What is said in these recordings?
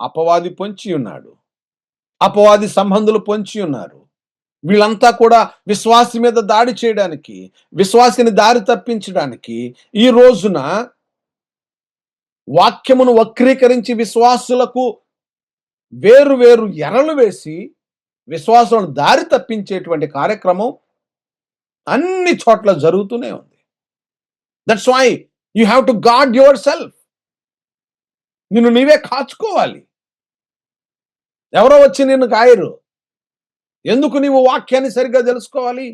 అపవాది పొంచి ఉన్నాడు. అపవాది సంబంధులు పొంచి ఉన్నారు. వీళ్ళంతా కూడా విశ్వాసి మీద దాడి చేయడానికి విశ్వాసిని దారి తప్పించడానికి ఈ రోజున వాక్యమును వక్రీకరించి విశ్వాసులకు వేరు వేరు ఎరలు వేసి విశ్వాసులను దారి తప్పించేటువంటి కార్యక్రమం అన్ని చోట్ల జరుగుతూనే ఉంది. That's why you have to guard yourself నిన్ను నీవే కాచుకోవాలి. ఎవరో వచ్చి నిన్ను కాయరు. ఎందుకు నీవు వాక్యాన్ని సరిగ్గా తెలుసుకోవాలి?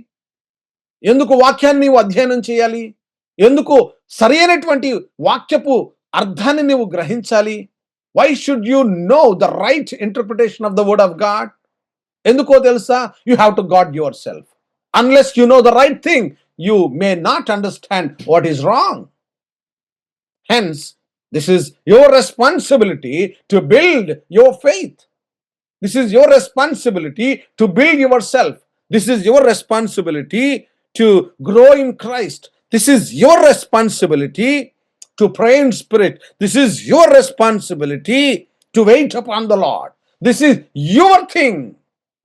ఎందుకు వాక్యాన్ని నీవు అధ్యయనం చేయాలి? ఎందుకు సరైనటువంటి వాక్యపు అర్థాన్ని నీవు గ్రహించాలి? Why should you know the right interpretation of the word of God ఎందుకో తెలుసా? You have to guard yourself unless you know the right thing you may not understand what is wrong hence This is your responsibility to build your faith This is your responsibility to build yourself. This is your responsibility to grow in Christ. This is your responsibility to pray in spirit. This is your responsibility to wait upon the Lord. This is your thing.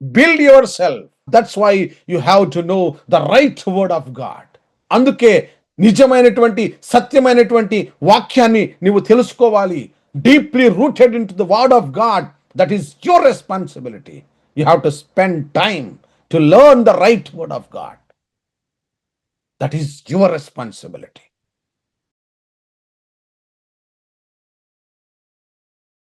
Build yourself. That's why you have to know the right word of God. అందుకే నిజమైనటువంటి సత్యమైనటువంటి వాక్యాన్ని నీవు తెలుసుకోవాలి. Deeply rooted into the word of God that is your responsibility you have to spend time to learn the right word of God that is your responsibility